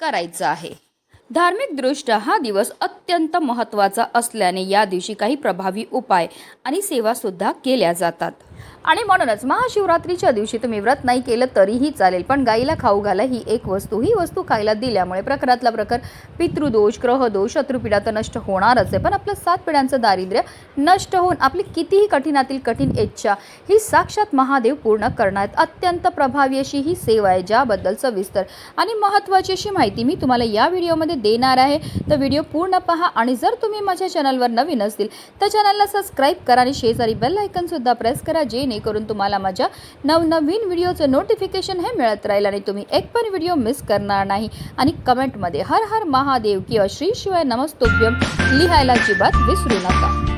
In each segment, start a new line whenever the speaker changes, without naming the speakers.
करायचं आहे. धार्मिकदृष्ट्या हा दिवस अत्यंत महत्त्वाचा असल्याने या दिवशी काही प्रभावी उपाय आणि सेवासुद्धा केल्या जातात. आणि म्हणूनच महाशिवरात्रीच्या दिवशी तुम्ही व्रत नाही केलं तरीही चालेल पण गाईला खाऊ घाला ही एक वस्तू. ही वस्तू खायला दिल्यामुळे प्रकारातला प्रकार पितृदोष ग्रहदोष शत्रुपीडा तर नष्ट होणारच आहे. पण आपलं सात पिढ्यांचं दारिद्र्य नष्ट होऊन आपली कितीही कठीणातील कठीण इच्छा ही साक्षात महादेव पूर्ण करण्यात अत्यंत प्रभावी अशी ही सेवा आहे ज्याबद्दल सविस्तर आणि महत्त्वाची अशी माहिती मी तुम्हाला या व्हिडिओमध्ये देणार आहे. तर व्हिडिओ पूर्ण पहा आणि जर तुम्ही माझ्या चॅनलवर नवीन असतील तर चॅनलला सबस्क्राईब करा आणि शेजारी बेल आयकनसुद्धा प्रेस करा जेणेकरून तुम्हाला माझ्या नवनवीन व्हिडिओचं नोटिफिकेशन हे मिळत राहील आणि तुम्ही एक पण व्हिडिओ मिस करणार नाही. आणि कमेंटमध्ये हर हर महादेव किंवा श्री शिवाय नमस्तोभ्यम लिहायला अजिबात विसरू नका.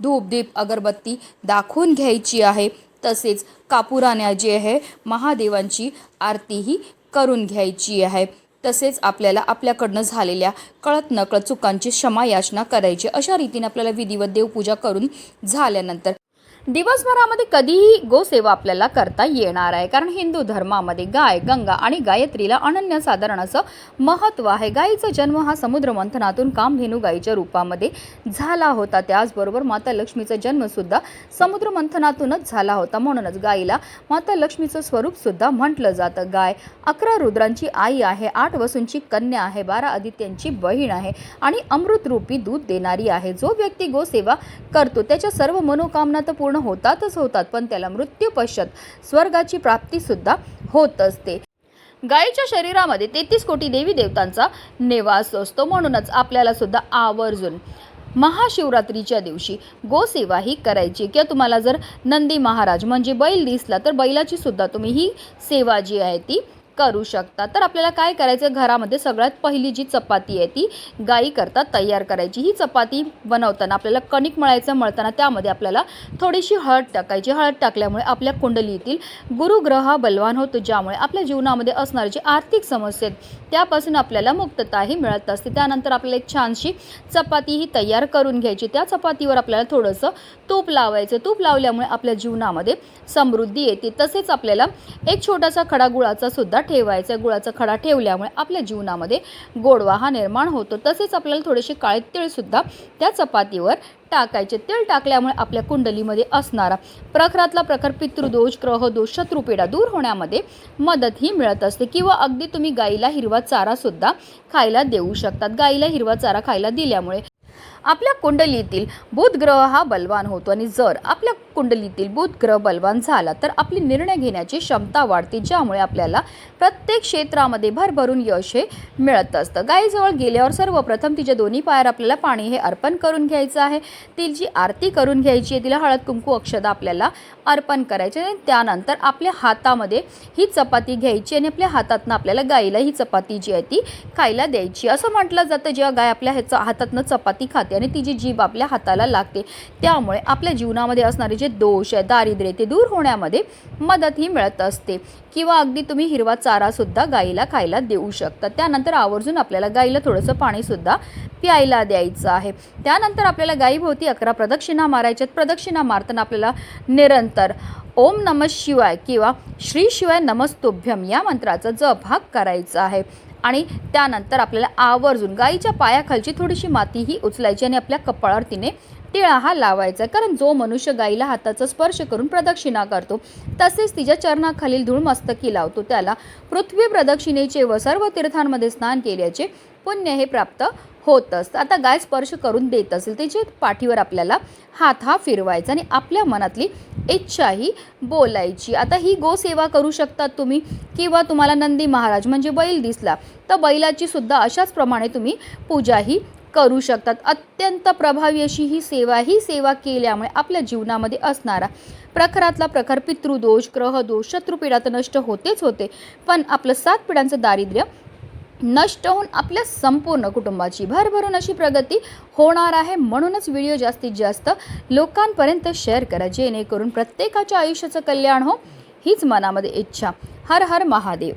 धूप दीप अगरबत्ती दाखवून घ्यायची आहे. तसेच कापुराण्या जे आहे महादेवांची आरतीही करून घ्यायची आहे. तसेच आपल्याला आपल्याकडनं झालेल्या कळत नकळत चुकांची क्षमा याचना करायची अशा रीतीने आपल्याला विधिवत देवपूजा करून झाल्यानंतर दिवसभरामध्ये कधीही गोसेवा आपल्याला करता येणार आहे. कारण हिंदू धर्मामध्ये गाय गंगा आणि गायत्रीला अनन्यसाधारण असं महत्त्व आहे. गायीचा जन्म हा समुद्र मंथनातून कामधेनू गायीच्या रूपामध्ये झाला होता. त्याचबरोबर माता लक्ष्मीचा जन्मसुद्धा समुद्र मंथनातूनच झाला होता. म्हणूनच गायीला माता लक्ष्मीचं स्वरूपसुद्धा म्हटलं जातं. गाय अकरा रुद्रांची आई आहे आठ वसूंची कन्या आहे बारा आदित्यांची बहीण आहे आणि अमृतरूपी दूध देणारी आहे. जो व्यक्ती गोसेवा करतो त्याच्या सर्व मनोकामना तर पूर्ण होतातच होतात पण त्याला मृत्यूपश्चात स्वर्गाची प्राप्तीसुद्धा होत असते. गायीच्या शरीरामध्ये तेहतीस कोटी देवी देवतांचा निवास असतो. म्हणूनच आपल्याला सुद्धा आवर्जून महाशिवरात्रीच्या दिवशी गोसेवा ही करायची. किंवा तुम्हाला जर नंदी महाराज म्हणजे बैल दिसला तर बैलाची सुद्धा तुम्ही ही सेवा जी आहे ती करू शकता. तर आपल्याला काय करायचं घरामध्ये सगळ्यात पहिली जी चपाती आहे ती गाईकरता तयार करायची. ही चपाती बनवताना आपल्याला कणिक मळायचं मळताना त्यामध्ये आपल्याला थोडीशी हळद टाकायची. हळद टाकल्यामुळे आपल्या कुंडलीतील गुरुग्रह हा बलवान होतो. ज्यामुळे आपल्या जीवनामध्ये असणारे जे आर्थिक समस्या आहेत त्यापासून आपल्याला मुक्तताही मिळत असते. त्यानंतर आपल्याला एक छानशी चपाती ही तयार करून घ्यायची. त्या चपातीवर आपल्याला थोडंसं तूप लावायचं. तूप लावल्यामुळे आपल्या जीवनामध्ये समृद्धी येते. तसेच आपल्याला एक छोटासा खडा गुळाचा सुद्धा ठेवायचा आहे. गुळाचा खडा ठेवल्यामुळे आपल्या जीवनामध्ये गोडवा हा निर्माण होतो. तसेच आपल्याला थोडेसे काळे तिळसुद्धा त्या चपातीवर टाकायचे. तेल टाकल्यामुळे आपल्या कुंडलीमध्ये असणारा प्रखरातला प्रखर पितृदोष ग्रहदोष शत्रुपीडा दूर होण्यामध्ये मदत ही मिळत असते. किंवा अगदी तुम्ही गाईला हिरवा चारा सुद्धा खायला देऊ शकतात. गाईला हिरवा चारा खायला दिल्यामुळे आपल्या कुंडलीतील बुध ग्रह हा बलवान होतो. आणि जर आपल्या कुंडलीतील बुध ग्रह बलवान झाला तर आपली निर्णय घेण्याची क्षमता वाढते ज्यामुळे आपल्याला प्रत्येक क्षेत्रामध्ये भरभरून यश हे मिळत असतं. गायीजवळ गेल्यावर सर्वप्रथम तिच्या दोन्ही पायावर आपल्याला पाणी हे अर्पण करून घ्यायचं आहे. तिची आरती करून घ्यायची आहे तिला हळद कुंकू अक्षदा आपल्याला अर्पण करायचे आणि त्यानंतर आपल्या हातामध्ये ही चपाती घ्यायची आणि आपल्या हातातनं आपल्याला गाईला ही चपाती जी आहे ती खायला द्यायची. असं म्हटलं जातं जेव्हा गाय आपल्या ह्याचं हातातनं चपाती खाते आणि तिची जीभ आपल्या हाताला लागते त्यामुळे आपल्या जीवनामध्ये असणारे जे दोष आहे दारिद्र्य ते दूर होण्यामध्ये मदत ही मिळत असते. किंवा अगदी तुम्ही हिरवा चारासुद्धा गाईला खायला देऊ शकता. त्यानंतर आवर्जून आपल्याला गाईला थोडंसं पाणीसुद्धा प्यायला द्यायचं आहे. त्यानंतर आपल्याला गाईभोवती अकरा प्रदक्षिणा मारायच्यात प्रदक्षिणा मारताना आपल्याला निरंतर ओम नम शिवाय किंवा श्री शिवाय नमस्तुभ्यम या मंत्राचा जप हा करायचा आहे. आणि त्यानंतर आपल्याला आवर्जून गाईच्या पायाखालची थोडीशी माती ही उचलायची आणि आपल्या कपाळावर तिने टिळा हा लावायचा. कारण जो मनुष्य गाईला हाताचा स्पर्श करून प्रदक्षिणा करतो तसेच तिच्या चरणाखालील धूळ मस्तकी लावतो. त्याला पृथ्वी प्रदक्षिणेचे व सर्व तीर्थांमध्ये स्नान केल्याचे पुण्य हे प्राप्त होत असतं. आता गाय स्पर्श करून देत असेल त्याच्या पाठीवर आपल्याला हात हा फिरवायचा आणि आपल्या मनातली इच्छाही बोलायची. आता ही गोसेवा करू शकतात तुम्ही किंवा तुम्हाला नंदी महाराज म्हणजे बैल दिसला तर बैलाची सुद्धा अशाच प्रमाणे तुम्ही पूजाही करू शकतात. अत्यंत प्रभावी अशी ही सेवा ही सेवा केल्यामुळे आपल्या जीवनामध्ये असणारा प्रखरातला प्रखर पितृदोष ग्रहदोष शत्रुपीडा तर नष्ट होतेच होते पण आपलं सात पिढ्यांचं दारिद्र्य नष्ट होऊन आपल्या संपूर्ण कुटुंबाची भरभरून अशी प्रगती होणार आहे म्हणूनच व्हिडिओ जास्तीत जास्त लोकांपर्यंत शेअर करा जेणेकरून प्रत्येकाच्या आयुष्याचं कल्याण हो हीच मनामध्ये इच्छा. हर हर महादेव.